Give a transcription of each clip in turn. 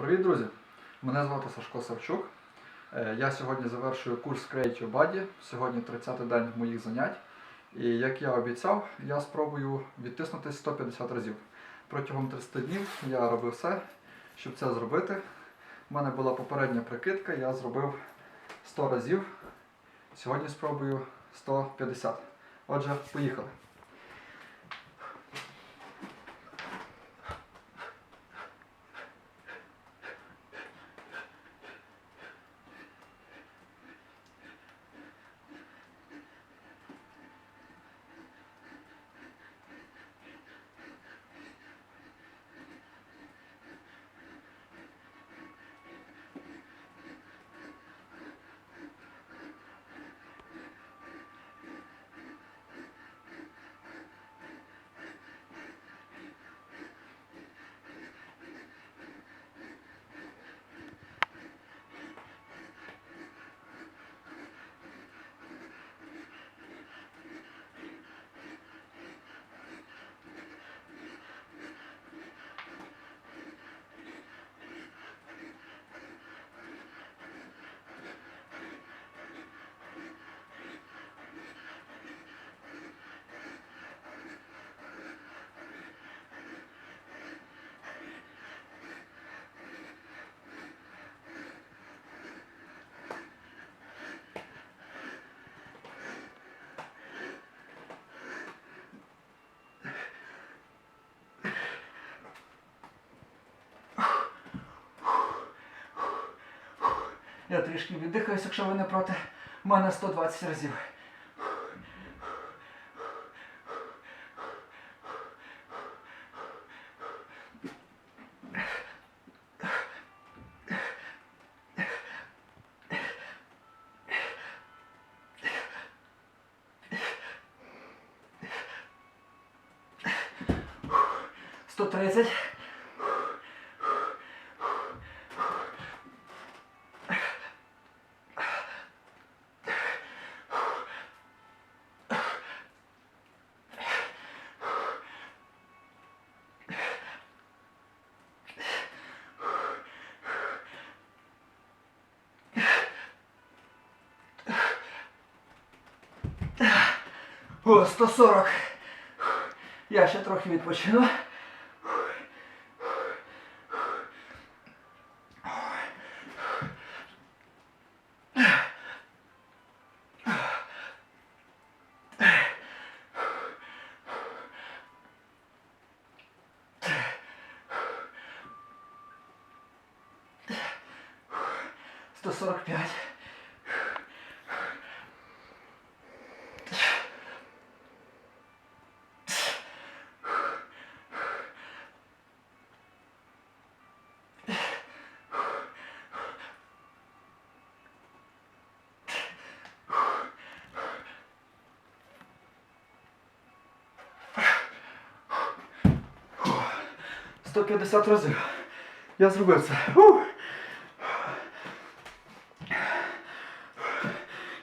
Привіт, друзі! Мене звати Сашко Савчук. Е, Я сьогодні завершую курс Creative Body. Сьогодні 30-й день моїх занять. І як я обіцяв, я спробую відтиснутися 150 разів. Протягом 30 днів я робив все, щоб це зробити. У мене була попередня прикидка, я зробив 100 разів. Сьогодні спробую 150. Отже, поїхали. Я трішки віддихаюсь, якщо ви не проти. У мене 120 разів. Сто тридцять. О, 140. Я ще трохи відпочину. Сто сорок пять. Сто п'ятдесят разів. Я зробив це.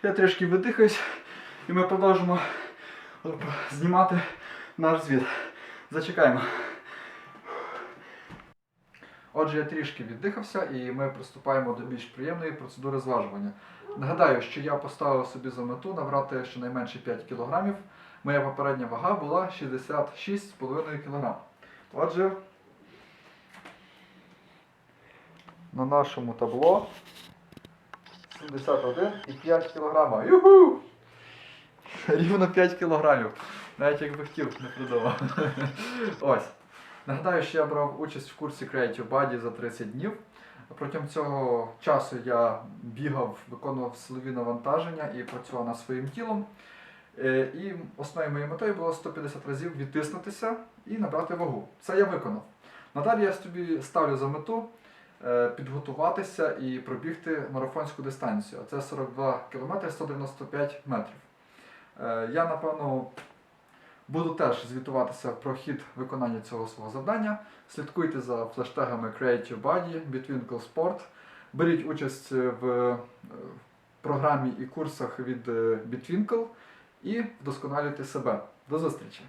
Я трішки видихаюсь і ми продовжимо знімати наш звіт. Зачекаємо. Отже, я трішки віддихався і ми приступаємо до більш приємної процедури зважування. Нагадаю, що я поставив собі за мету набрати щонайменше 5 кг. Моя попередня вага була 66,5 кг. Отже, на нашому табло 71,5 кг. Юху! Рівно 5 кг. Навіть якби хотів, не придумав. Ось. Нагадаю, що я брав участь в курсі Creative Body за 30 днів. Протягом цього часу я бігав, виконував силові навантаження і працював над своїм тілом. Е, І основною моєю метою було 150 разів відтиснутися і набрати вагу. Це я виконав. Надалі я собі ставлю за мету підготуватися і пробігти марафонську дистанцію. Це 42 км 195 метрів. Е, Я, напевно, буду теж звітуватися про хід виконання цього свого завдання. Слідкуйте за флештегами Creative Body, Bitwinkle Sport. Беріть участь в е, програмі і курсах від е, Bitwinkle і вдосконалюйте себе. До зустрічі!